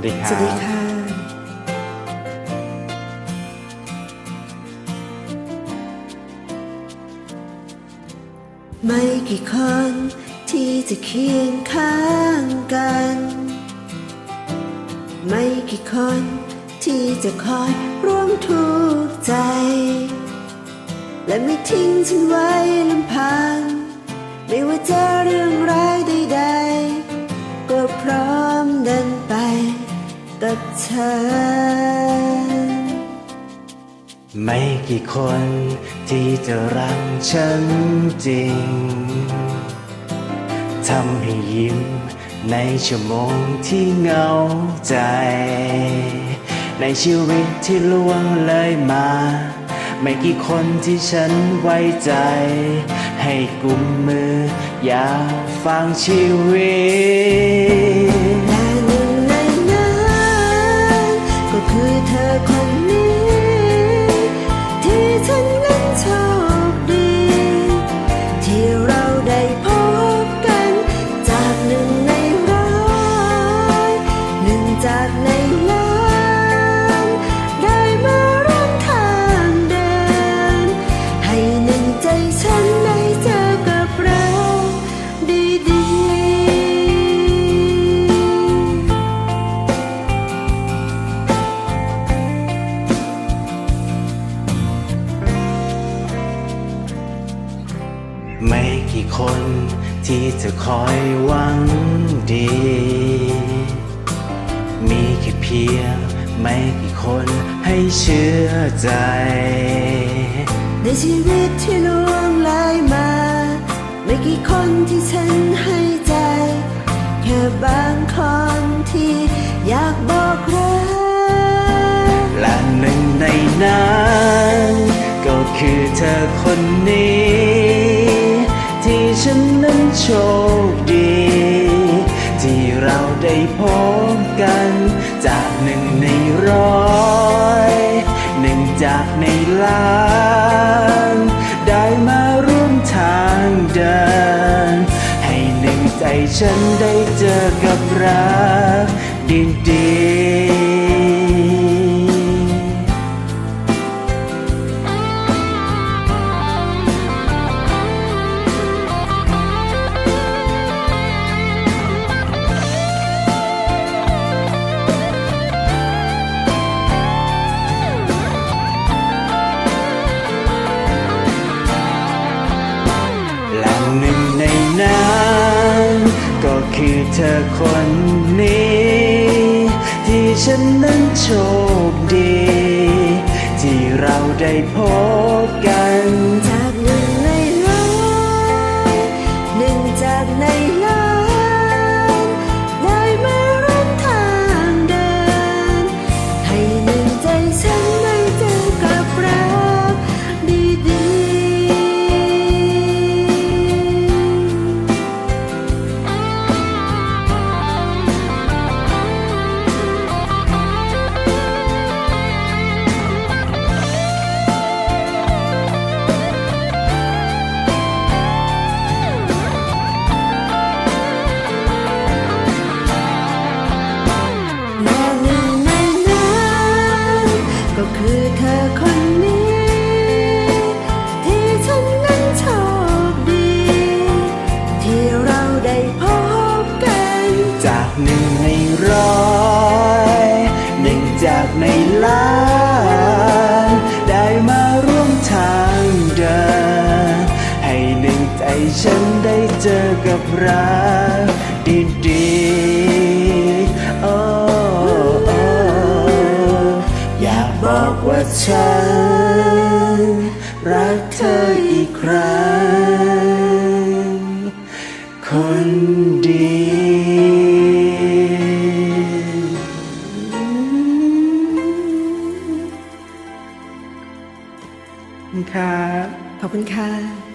วัสดีครับสวัสดีค่ะไม่กี่คนที่จะเคียงข้างกัน ไม่กี่คนที่จะคอยร่วมทุกข์ใจ และไม่ทิ้งฉันไว้ลำพัง ไม่ว่าเจะเรื่องร้าย กับเธอไม่กี่คนที่จะรักฉันจริง ทำให้ยิ้มในชั่วโมงที่เหงาใจ ในชีวิตที่ล่วงเลยมา ไม่กี่คนที่ฉันไว้ใจ ให้กุมมืออยากฟังชีวิต กี่คนที่จะคอยหวังดี มีแค่เพียงไม่กี่คนให้เชื่อใจ ในชีวิตที่ล่วงเลยมา ไม่กี่คนที่ฉันให้ใจ แค่บางคนที่อยากบอกรักและหนึ่งในนั้น ฉันนั้นโชคดี ที่เราได้พบกัน จากหนึ่งในร้อยหนึ่งจากในล้าน ได้มาร่วมทางเดิน ให้หนึ่งใจฉันได้เจอกับรักดีๆ เธอคนนี้ ที่ฉันนั้นโชคดี ที่เราได้พบ คือเธอคนนี้ ที่ฉันนั้นโชคดี ที่เราได้พบกัน จากหนึ่งในร้อยหนึ่งจากในล้าน ได้มาร่วมทางเดิน ให้หนึ่งใจฉันได้เจอกับรักดีๆ ฉัน รักเธออีกครั้ง คนดีค่ะขอบคุณค่ะ